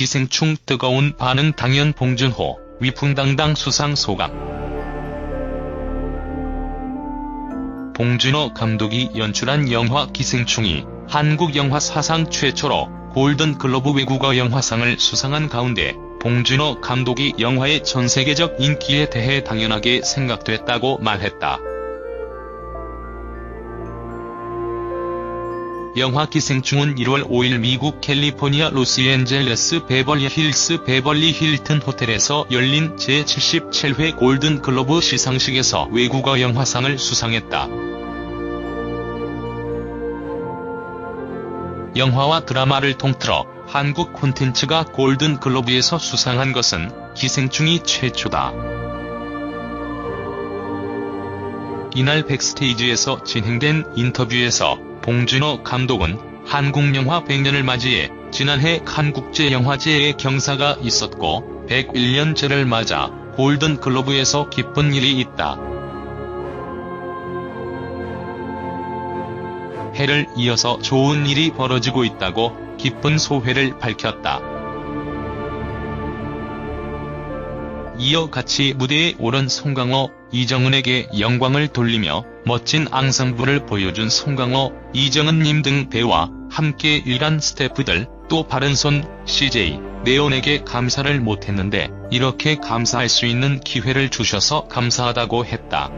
기생충 뜨거운 반응 당연 봉준호, 위풍당당 수상 소감. 봉준호 감독이 연출한 영화 기생충이 한국 영화 사상 최초로 골든 글로브 외국어 영화상을 수상한 가운데 봉준호 감독이 영화의 전 세계적 인기에 대해 당연하게 생각됐다고 말했다. 영화 기생충은 1월 5일 미국 캘리포니아 로스앤젤레스 베벌리 힐스 베벌리 힐튼 호텔에서 열린 제77회 골든 글로브 시상식에서 외국어 영화상을 수상했다. 영화와 드라마를 통틀어 한국 콘텐츠가 골든 글로브에서 수상한 것은 기생충이 최초다. 이날 백스테이지에서 진행된 인터뷰에서 봉준호 감독은 한국 영화 100년을 맞이해 지난해 칸국제영화제에 경사가 있었고 101년째를 맞아 골든 글로브에서 기쁜 일이 있다. 해를 이어서 좋은 일이 벌어지고 있다고 기쁜 소회를 밝혔다. 이어 같이 무대에 오른 송강호, 이정은에게 영광을 돌리며 멋진 앙상블을 보여준 송강호, 이정은님 등 배우와 함께 일한 스태프들, 또 바른손, CJ, 네온에게 감사를 못했는데 이렇게 감사할 수 있는 기회를 주셔서 감사하다고 했다.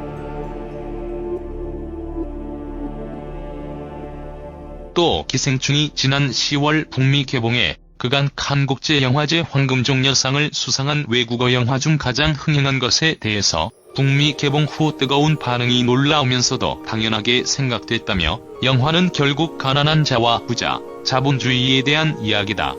또 기생충이 지난 10월 북미 개봉해 그간 칸국제영화제 황금종려상을 수상한 외국어 영화 중 가장 흥행한 것에 대해서 북미 개봉 후 뜨거운 반응이 놀라우면서도 당연하게 생각됐다며 영화는 결국 가난한 자와 부자, 자본주의에 대한 이야기다.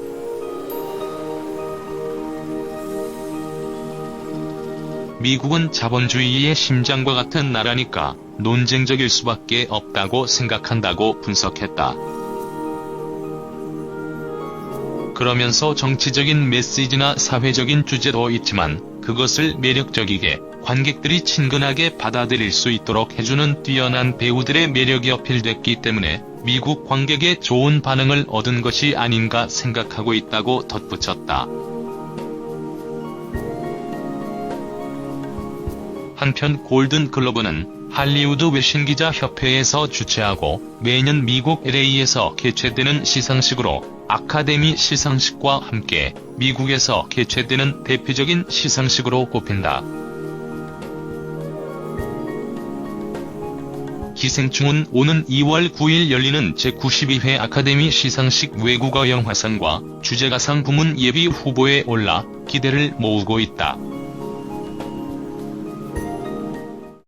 미국은 자본주의의 심장과 같은 나라니까 논쟁적일 수밖에 없다고 생각한다고 분석했다. 그러면서 정치적인 메시지나 사회적인 주제도 있지만 그것을 매력적이게 관객들이 친근하게 받아들일 수 있도록 해주는 뛰어난 배우들의 매력이 어필됐기 때문에 미국 관객의 좋은 반응을 얻은 것이 아닌가 생각하고 있다고 덧붙였다. 한편 골든 글로브는 할리우드 외신기자 협회에서 주최하고 매년 미국 LA에서 개최되는 시상식으로 아카데미 시상식과 함께 미국에서 개최되는 대표적인 시상식으로 꼽힌다. 기생충은 오는 2월 9일 열리는 제92회 아카데미 시상식 외국어 영화상과 주제가상 부문 예비 후보에 올라 기대를 모으고 있다.